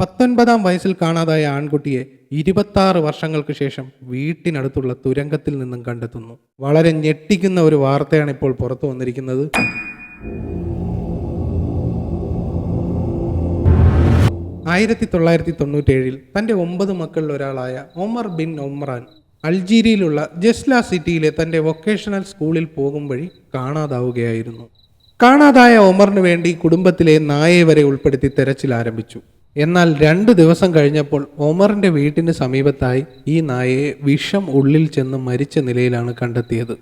പത്തൊൻപതാം വയസ്സിൽ കാണാതായ ആൺകുട്ടിയെ ഇരുപത്താറ് വർഷങ്ങൾക്ക് ശേഷം വീട്ടിനടുത്തുള്ള തുരങ്കത്തിൽ നിന്നും കണ്ടെത്തുന്നു. വളരെ ഞെട്ടിക്കുന്ന ഒരു വാർത്തയാണ് ഇപ്പോൾ പുറത്തു വന്നിരിക്കുന്നത്. ആയിരത്തി തൊള്ളായിരത്തി തൊണ്ണൂറ്റേഴിൽ തന്റെ ഒമ്പത് മക്കളിൽ ഒരാളായ ഒമർ ബിൻ ഒമ്രാൻ അൾജീരിയയിലുള്ള ജസ്ല സിറ്റിയിലെ തന്റെ വൊക്കേഷണൽ സ്കൂളിൽ പോകും വഴി കാണാതാവുകയായിരുന്നു. കാണാതായ ഒമറിന് വേണ്ടി കുടുംബത്തിലെ നായയെ വരെ ഉൾപ്പെടുത്തി തെരച്ചിൽ ആരംഭിച്ചു. എന്നാൽ രണ്ട് ദിവസം കഴിഞ്ഞപ്പോൾ ഒമറിന്റെ വീട്ടിന് സമീപത്തായി ഈ നായയെ വിഷം ഉള്ളിൽ ചെന്ന് മരിച്ച നിലയിലാണ് കണ്ടെത്തിയത്.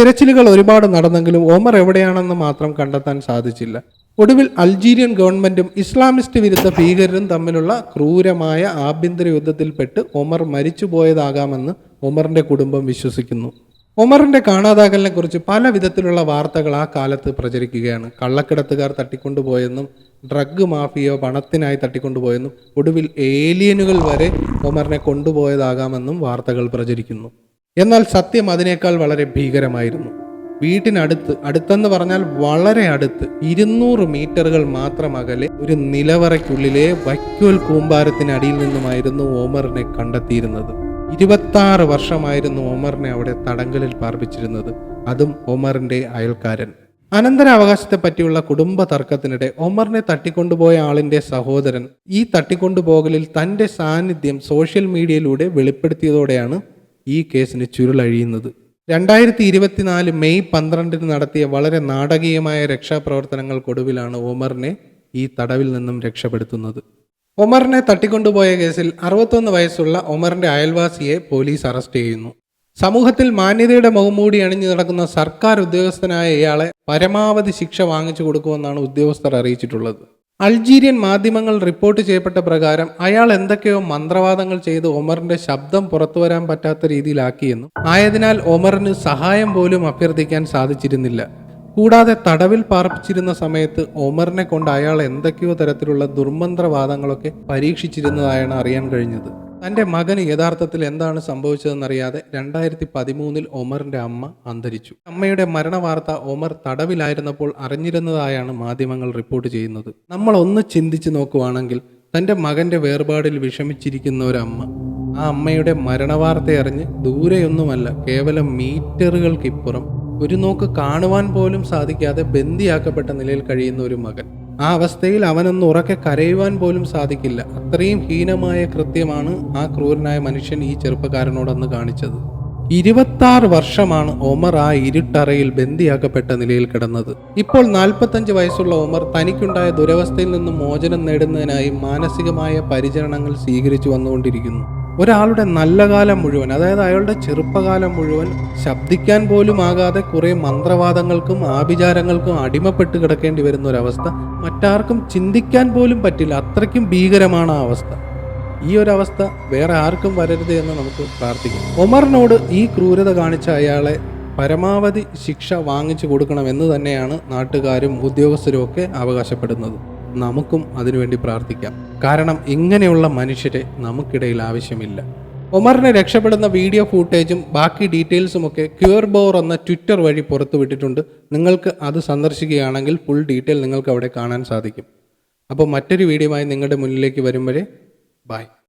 തിരച്ചിലുകൾ ഒരുപാട് നടന്നെങ്കിലും ഒമർ എവിടെയാണെന്ന് മാത്രം കണ്ടെത്താൻ സാധിച്ചില്ല. ഒടുവിൽ അൾജീരിയൻ ഗവൺമെന്റും ഇസ്ലാമിസ്റ്റ് വിരുദ്ധ ഭീകരരും തമ്മിലുള്ള ക്രൂരമായ ആഭ്യന്തര യുദ്ധത്തിൽപ്പെട്ട് ഒമർ മരിച്ചുപോയതാകാമെന്ന് ഒമറിന്റെ കുടുംബം വിശ്വസിക്കുന്നു. ഒമറിന്റെ കാണാതാകലിനെ കുറിച്ച് പല വിധത്തിലുള്ള വാർത്തകൾ ആ കാലത്ത് പ്രചരിക്കുകയാണ്. കള്ളക്കിടത്തുകാർ തട്ടിക്കൊണ്ടുപോയെന്നും ഡ്രഗ് മാഫിയോ പണത്തിനായി തട്ടിക്കൊണ്ടുപോയെന്നും ഒടുവിൽ ഏലിയനുകൾ വരെ ഒമറിനെ കൊണ്ടുപോയതാകാമെന്നും വാർത്തകൾ പ്രചരിക്കുന്നു. എന്നാൽ സത്യം അതിനേക്കാൾ വളരെ ഭീകരമായിരുന്നു. വീട്ടിനടുത്ത് അടുത്തെന്ന് പറഞ്ഞാൽ വളരെ അടുത്ത് ഇരുന്നൂറ് മീറ്ററുകൾ മാത്രം അകലെ ഒരു നിലവറയ്ക്കുള്ളിലെ വൈക്കോൽ കൂമ്പാരത്തിനടിയിൽ നിന്നുമായിരുന്നു ഓമറിനെ കണ്ടെത്തിയിരുന്നത്. ഇരുപത്താറ് വർഷമായിരുന്നു ഓമറിനെ അവിടെ തടങ്കലിൽ പാർപ്പിച്ചിരുന്നത്. അതും ഓമറിന്റെ അയൽക്കാരൻ. അനന്തരാവകാശത്തെ പറ്റിയുള്ള കുടുംബ തർക്കത്തിനിടെ ഒമറിനെ തട്ടിക്കൊണ്ടുപോയ ആളിന്റെ സഹോദരൻ ഈ തട്ടിക്കൊണ്ടുപോകലിൽ തന്റെ സാന്നിധ്യം സോഷ്യൽ മീഡിയയിലൂടെ വെളിപ്പെടുത്തിയതോടെയാണ് ഈ കേസിന് ചുരുളഴിയുന്നത്. രണ്ടായിരത്തി ഇരുപത്തിനാല് മെയ് പന്ത്രണ്ടിന് നടത്തിയ വളരെ നാടകീയമായ രക്ഷാപ്രവർത്തനങ്ങൾക്കൊടുവിലാണ് ഒമറിനെ ഈ തടവിൽ നിന്നും രക്ഷപ്പെടുത്തുന്നത്. ഒമറിനെ തട്ടിക്കൊണ്ടുപോയ കേസിൽ അറുപത്തൊന്ന് വയസ്സുള്ള ഒമറിന്റെ അയൽവാസിയെ പോലീസ് അറസ്റ്റ് ചെയ്യുന്നു. സമൂഹത്തിൽ മാന്യതയുടെ മുഖംമൂടി അണിഞ്ഞു നടക്കുന്ന സർക്കാർ ഉദ്യോഗസ്ഥനായ ഇയാളെ പരമാവധി ശിക്ഷ വാങ്ങിച്ചു കൊടുക്കുമെന്നാണ് ഉദ്യോഗസ്ഥർ അറിയിച്ചിട്ടുള്ളത്. അൾജീരിയൻ മാധ്യമങ്ങൾ റിപ്പോർട്ട് ചെയ്യപ്പെട്ട പ്രകാരം അയാൾ എന്തൊക്കെയോ മന്ത്രവാദങ്ങൾ ചെയ്ത് ഒമറിന്റെ ശബ്ദം പുറത്തുവരാൻ പറ്റാത്ത രീതിയിലാക്കിയെന്നും ആയതിനാൽ ഒമറിന് സഹായം പോലും അഭ്യർത്ഥിക്കാൻ സാധിച്ചിരുന്നില്ല. കൂടാതെ തടവിൽ പാർപ്പിച്ചിരുന്ന സമയത്ത് ഒമറിനെ കൊണ്ട് അയാൾ എന്തൊക്കെയോ തരത്തിലുള്ള ദുർമന്ത്രവാദങ്ങളൊക്കെ പരീക്ഷിച്ചിരുന്നതായാണ് അറിയാൻ കഴിഞ്ഞത്. തന്റെ മകന് യഥാർത്ഥത്തിൽ എന്താണ് സംഭവിച്ചതെന്നറിയാതെ രണ്ടായിരത്തി പതിമൂന്നിൽ ഒമറിന്റെ അമ്മ അന്തരിച്ചു. അമ്മയുടെ മരണവാർത്ത ഒമർ തടവിലായിരുന്നപ്പോൾ അറിഞ്ഞിരുന്നതായാണ് മാധ്യമങ്ങൾ റിപ്പോർട്ട് ചെയ്യുന്നത്. നമ്മൾ ഒന്ന് ചിന്തിച്ചു നോക്കുവാണെങ്കിൽ തന്റെ മകന്റെ വേർപാടിൽ വിഷമിച്ചിരിക്കുന്ന ഒരു അമ്മ ആ അമ്മയുടെ മരണവാർത്ത അറിഞ്ഞ് ദൂരെയൊന്നുമല്ല കേവലം മീറ്ററുകൾക്കിപ്പുറം ഒരു നോക്ക് കാണുവാൻ പോലും സാധിക്കാതെ ബന്ദിയാക്കപ്പെട്ട നിലയിൽ കഴിയുന്ന ഒരു മകൻ. ആ അവസ്ഥയിൽ അവനൊന്ന് ഉറക്കെ കരയുവാൻ പോലും സാധിക്കില്ല. അത്രയും ഹീനമായ കൃത്യമാണ് ആ ക്രൂരനായ മനുഷ്യൻ ഈ ചെറുപ്പക്കാരനോടന്ന് കാണിച്ചത്. ഇരുപത്താറ് വർഷമാണ് ഒമർ ആ ഇരുട്ടറയിൽ ബന്ദിയാക്കപ്പെട്ട നിലയിൽ കിടന്നത്. ഇപ്പോൾ നാൽപ്പത്തഞ്ച് വയസ്സുള്ള ഒമർ തനിക്കുണ്ടായ ദുരവസ്ഥയിൽ നിന്ന് മോചനം നേടുന്നതിനായി മാനസികമായ പരിചരണങ്ങൾ സ്വീകരിച്ചു വന്നുകൊണ്ടിരിക്കുന്നു. ഒരാളുടെ നല്ല കാലം മുഴുവൻ അതായത് അയാളുടെ ചെറുപ്പകാലം മുഴുവൻ ശബ്ദിക്കാൻ പോലും ആകാതെ കുറെ മന്ത്രവാദങ്ങൾക്കും ആഭിചാരങ്ങൾക്കും അടിമപ്പെട്ട് കിടക്കേണ്ടി വരുന്ന ഒരവസ്ഥ മറ്റാർക്കും ചിന്തിക്കാൻ പോലും പറ്റില്ല. അത്രയ്ക്കും ഭീകരമാണ് ആ അവസ്ഥ. ഈ ഒരു അവസ്ഥ വേറെ ആർക്കും വരരുത് എന്ന് നമുക്ക് പ്രാർത്ഥിക്കാം. ഒമറിനോട് ഈ ക്രൂരത കാണിച്ച അയാളെ പരമാവധി ശിക്ഷ വാങ്ങിച്ചു കൊടുക്കണം എന്ന് തന്നെയാണ് നാട്ടുകാരും ഉദ്യോഗസ്ഥരും ഒക്കെ അവകാശപ്പെടുന്നത്. നമുക്കും അതിനുവേണ്ടി പ്രാർത്ഥിക്കാം. കാരണം ഇങ്ങനെയുള്ള മനുഷ്യരെ നമുക്കിടയിൽ ആവശ്യമില്ല. ഒമറിനെ രക്ഷപ്പെടുന്ന വീഡിയോ ഫൂട്ടേജും ബാക്കി ഡീറ്റെയിൽസും ഒക്കെ ക്യൂർ ബോർ എന്ന ട്വിറ്റർ വഴി പുറത്തുവിട്ടിട്ടുണ്ട് നിങ്ങൾക്ക് അത് സന്ദർശിക്കുകയാണെങ്കിൽ ഫുൾ ഡീറ്റെയിൽ നിങ്ങൾക്ക് അവിടെ കാണാൻ സാധിക്കും. അപ്പോൾ മറ്റൊരു വീഡിയോയുമായി നിങ്ങളുടെ മുന്നിലേക്ക് വരും വരെ ബൈ.